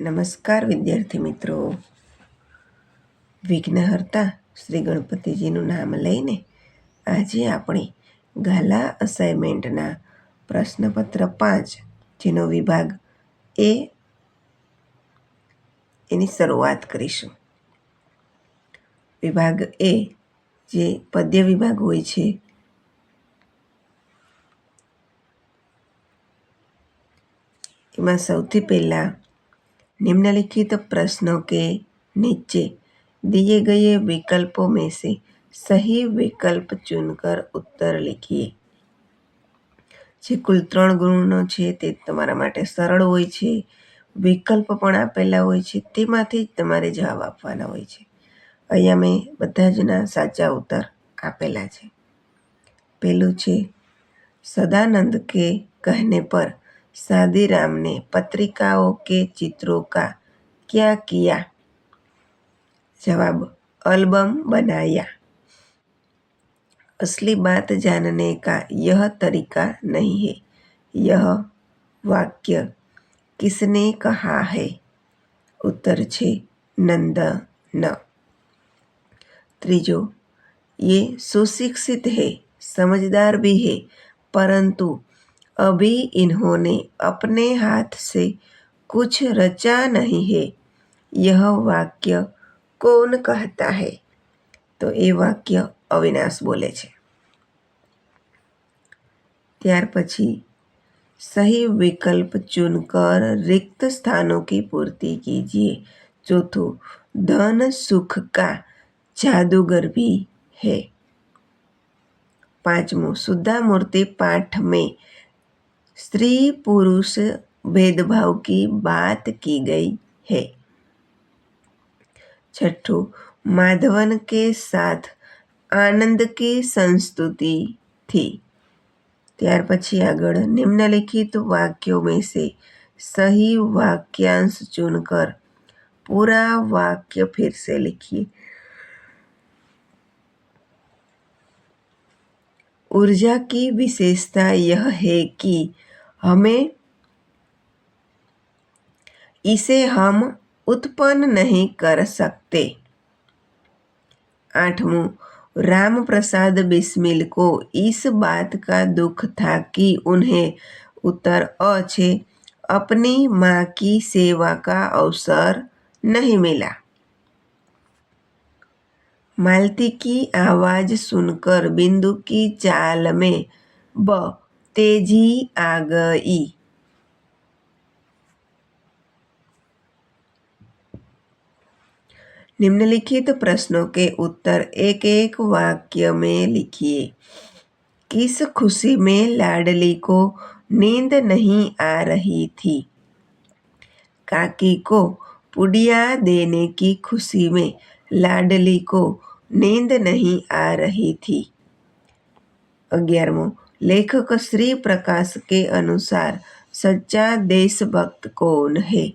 નમસ્કાર, વિદ્યાર્થી મિત્રો. વિઘ્નહર્તા શ્રી ગણપતિજીનું નામ લઈને આજે આપણે ગાલા અસાઇનમેન્ટના પ્રશ્નપત્ર પાંચ, જેનો વિભાગ એ, એની શરૂઆત કરીશું. વિભાગ એ, જે પદ્ય વિભાગ હોય છે, એમાં સૌથી પહેલાં निम्नलिखित प्रश्नों के नीचे दिए गए विकल्पों में से સહી વિકલ્પ ચૂનકર ઉત્તર લીખીએ જે કુલ ત્રણ ગુણનો છે તે તમારા માટે સરળ હોય છે વિકલ્પ પણ આપેલા હોય છે તેમાંથી જ તમારે જવાબ આપવાના હોય છે અહીંયા મેં બધા જના સાચા ઉત્તર આપેલા છે પેલું છે સદાનંદ કે કહેને પર शादीराम ने पत्रिकाओं के चित्रों का क्या किया? जवाब, एल्बम बनाया। असली बात जानने का यह तरीका नहीं है। यह वाक्य किसने कहा है? उत्तर छे, नंद न। त्रीजो, ये सुशिक्षित है, समझदार भी है, परंतु अभी इन्होंने अपने हाथ से कुछ रचा नहीं है यह वाक्य कौन कहता है तो એ વાક્ય અવિનાશ બોલે છે ત્યાર પછી सही विकल्प चुनकर रिक्त स्थानों की पूर्ति कीजिए चौथों धन सुख का जादूगर भी है पांचवों सुधा मूर्ति पाठ में स्त्री पुरुष भेदभाव की बात की गई है छठो माधवन के साथ आनंद की संस्तुति थी ત્યાર પછી આગળ निम्नलिखित वाक्यों में से सही वाक्यांश चुनकर पूरा वाक्य फिर से लिखिए ऊर्जा की विशेषता यह है कि हमें इसे हम उत्पन्न नहीं कर सकते। आठवां राम प्रसाद बिस्मिल को इस बात का दुख था कि उन्हें उत्तर अ छे अपनी माँ की सेवा का अवसर नहीं मिला। मालती की आवाज़ सुनकर बिंदु की चाल में ब तेज़ी आ गई। निम्नलिखित प्रश्नों के उत्तर एक एक वाक्य में लिखिए। किस खुशी में लाडली को नींद नहीं आ रही थी? काकी को पुड़िया देने की खुशी में लाडली को नींद नहीं आ रही थी। अग्यारहमो लेखक श्री प्रकाश के अनुसार सच्चा देशभक्त कौन है?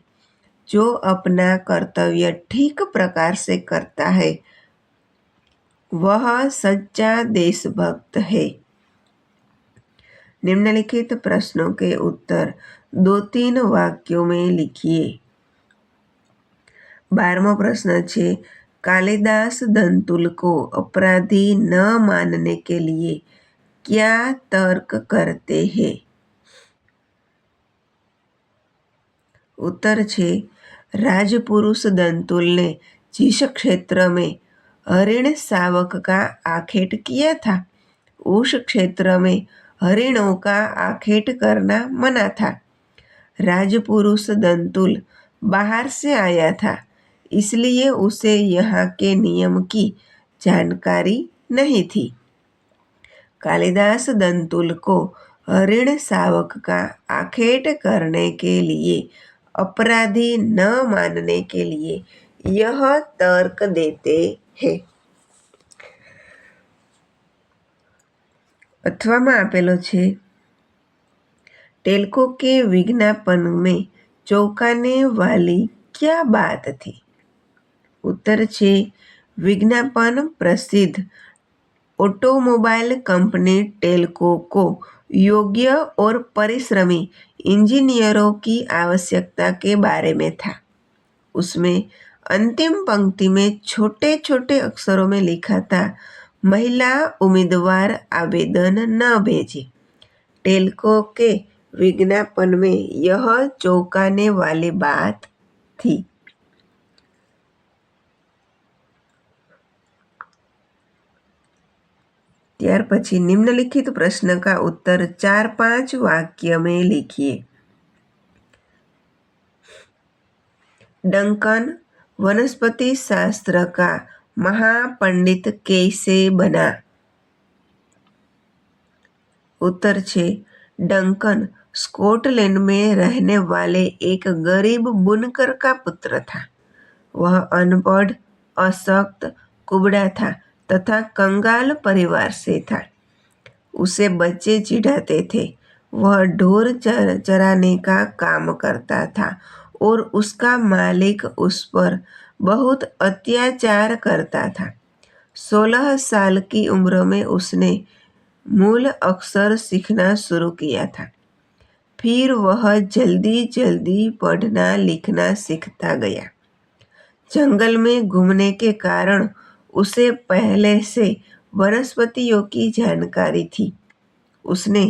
जो अपना कर्तव्य ठीक प्रकार से करता है, वह सच्चा देशभक्त है। निम्नलिखित प्रश्नों के उत्तर दो तीन वाक्यों में लिखिए। बारहमो प्रश्न छे, कालिदास दंतुल को अपराधी न मानने के लिए क्या तर्क करते हैं? उत्तर छे, राजपुरुष दंतुल ने जिस क्षेत्र में हरिण शावक का आखेट किया था। उस क्षेत्र में हरिणों का आखेट करना मना था। राजपुरुष दंतुल बाहर से आया था, इसलिए उसे यहाँ के नियम की जानकारी नहीं थी। कालिदास दंतुल को हरिण शावक का आखेट करने के लिए अपराधी न मानने के लिए यह तर्क देते हैं અથવામાં આપેલો છે टेल्को के विज्ञापन में चौंकाने वाली क्या बात थी उत्तर छे विज्ञापन प्रसिद्ध ऑटोमोबाइल कंपनी टेल्को को योग्य और परिश्रमी इंजीनियरों की आवश्यकता के बारे में था। उसमें अंतिम पंक्ति में छोटे छोटे अक्षरों में लिखा था, महिला उम्मीदवार आवेदन न भेजे। टेल्को के विज्ञापन में यह चौंकाने वाली बात थी। ત્યાર પછી નિમ્નલિખિત પ્રશ્ન का उत्तर चार पांच वाक्य में लिखिए डंकन वनस्पति शास्त्र का महापंडित कैसे बना उत्तर छे डंकन स्कॉटलैंड में रहने वाले एक गरीब बुनकर का पुत्र था वह अनपढ़ अशक्त कुबड़ा था तथा कंगाल परिवार से था। उसे बच्चे चिढ़ाते थे। वह ढोर चर, चराने का काम करता था और उसका मालिक उस पर बहुत अत्याचार करता था। सोलह साल की उम्र में उसने मूल अक्षर सीखना शुरू किया था। फिर वह जल्दी जल्दी पढ़ना लिखना सीखता गया। जंगल में घूमने के कारण उसे पहले से वनस्पतियों की जानकारी थी उसने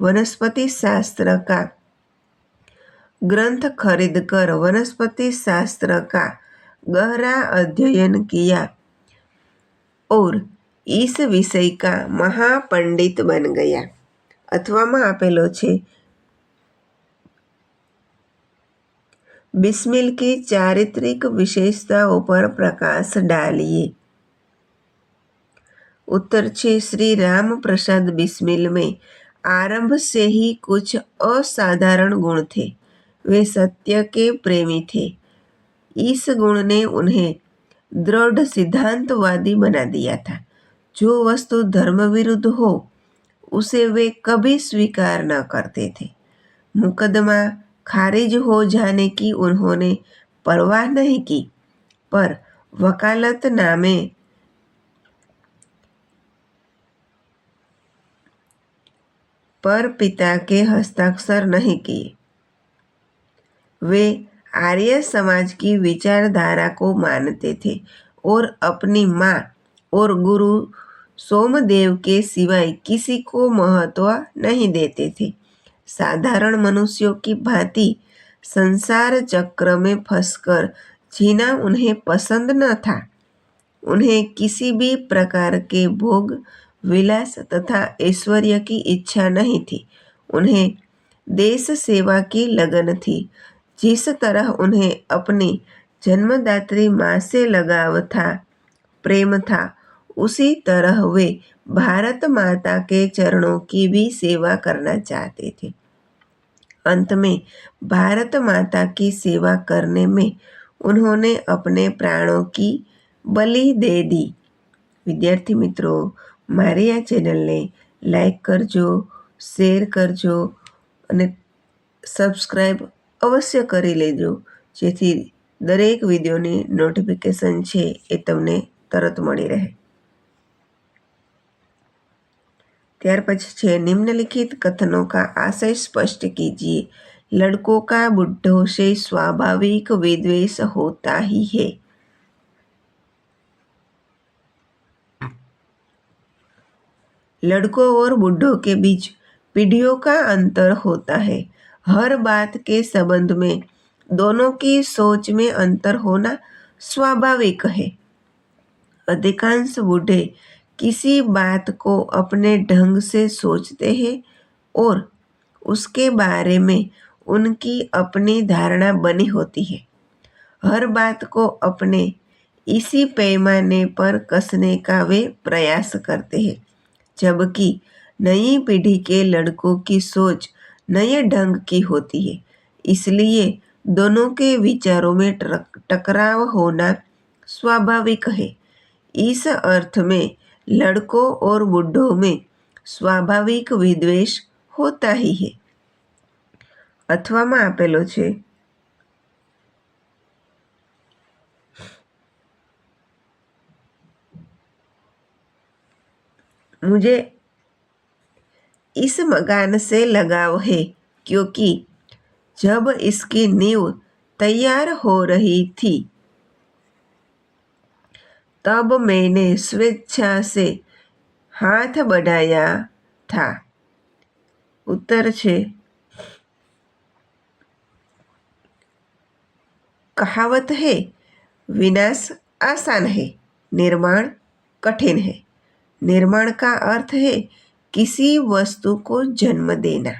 वनस्पति शास्त्र का ग्रंथ खरीदकर वनस्पति शास्त्र का गहरा अध्ययन किया और इस विषय का महापंडित बन गया અથવામાં આપેલો છે बिस्मिल की चारित्रिक विशेषताओं पर प्रकाश डालिए उत्तर छे श्री राम प्रसाद बिस्मिल में। आरंभ से ही कुछ असाधारण गुण थे। वे सत्य के प्रेमी थे। इस गुण ने उन्हें दृढ़ सिद्धांतवादी बना दिया था। जो वस्तु धर्म विरुद्ध हो, उसे वे कभी स्वीकार न करते थे। मुकदमा खारिज हो जाने की उन्होंने परवाह नहीं की, पर वकालत नामे पर पिता के हस्ताक्षर नहीं किए। वे आर्य समाज की विचारधारा को मानते थे और अपनी माँ और गुरु सोमदेव के सिवाय किसी को महत्व नहीं देते थे। साधारण मनुष्यों की भांति संसार चक्र में फंसकर जीना उन्हें पसंद न था। उन्हें किसी भी प्रकार के भोग विलास तथा ऐश्वर्य की इच्छा नहीं थी। उन्हें देश सेवा की लगन थी। जिस तरह उन्हें अपनी जन्मदात्री माँ से लगाव था, प्रेम था, उसी तरह वे भारत माता के चरणों की भी सेवा करना चाहते थे। अंत में भारत माता की सेवा करने में उन्होंने अपने प्राणों की बलि दे दी। विद्यार्थी मित्रों મારી આ ચેનલને લાઈક કરજો શેર કરજો અને સબસ્ક્રાઈબ અવશ્ય કરી લેજો જેથી દરેક વિડીયોની નોટિફિકેશન છે એ તમને તરત મળી રહે ત્યાર પછી છે निम्नलिखित कथनों का आशय स्पष्ट कीजिए लड़कों का बुढ़ों से स्वाभाविक विद्वेष होता ही है लड़कों और बुढ़ों के बीच पीढ़ियों का अंतर होता है। हर बात के संबंध में दोनों की सोच में अंतर होना स्वाभाविक है। अधिकांश बूढ़े किसी बात को अपने ढंग से सोचते हैं और उसके बारे में उनकी अपनी धारणा बनी होती है। हर बात को अपने इसी पैमाने पर कसने का वे प्रयास करते हैं। जबकि नई पीढ़ी के लड़कों की सोच नए ढंग की होती है इसलिए दोनों के विचारों में टकराव होना स्वाभाविक है इस अर्थ में लड़कों और बुढ़ों में स्वाभाविक विद्वेष होता ही है અથવામાં આપેલો છે मुझे इस मकान से लगाव है, क्योंकि जब इसकी नींव तैयार हो रही थी, तब मैंने स्वेच्छा से हाथ बढ़ाया था। उत्तर छे। कहावत है, विनाश आसान है, निर्माण कठिन है। निर्माण का अर्थ है किसी वस्तु को जन्म देना,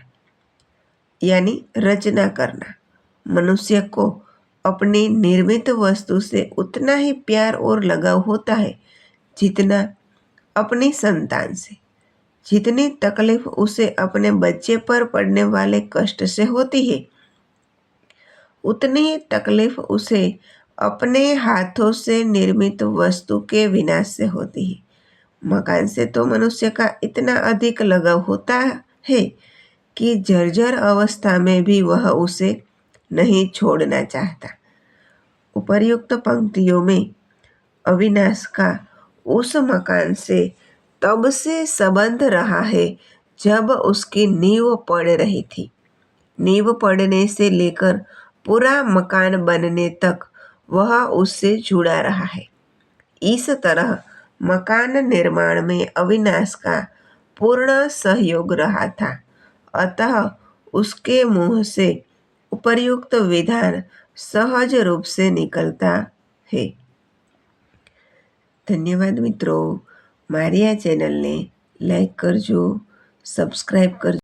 यानी रचना करना। मनुष्य को अपनी निर्मित वस्तु से उतना ही प्यार और लगाव होता है जितना अपनी संतान से। जितनी तकलीफ़ उसे अपने बच्चे पर पड़ने वाले कष्ट से होती है, उतनी तकलीफ़ उसे अपने हाथों से निर्मित वस्तु के विनाश से होती है। मकान से तो मनुष्य का इतना अधिक लगाव होता है कि जर्जर अवस्था में भी वह उसे नहीं छोड़ना चाहता। उपर्युक्त पंक्तियों में अविनाश का उस मकान से तब से संबंध रहा है जब उसकी नींव पड़ रही थी। नींव पड़ने से लेकर पूरा मकान बनने तक वह उससे जुड़ा रहा है। इस तरह मकान निर्माण में अविनाश का पूर्ण सहयोग रहा था अतः उसके मुंह से उपर्युक्त विधान सहज रूप से निकलता है ધન્યવાદ મિત્રો મારી આ ચેનલને લાઈક કરજો સબસ્ક્રાઈબ કરજો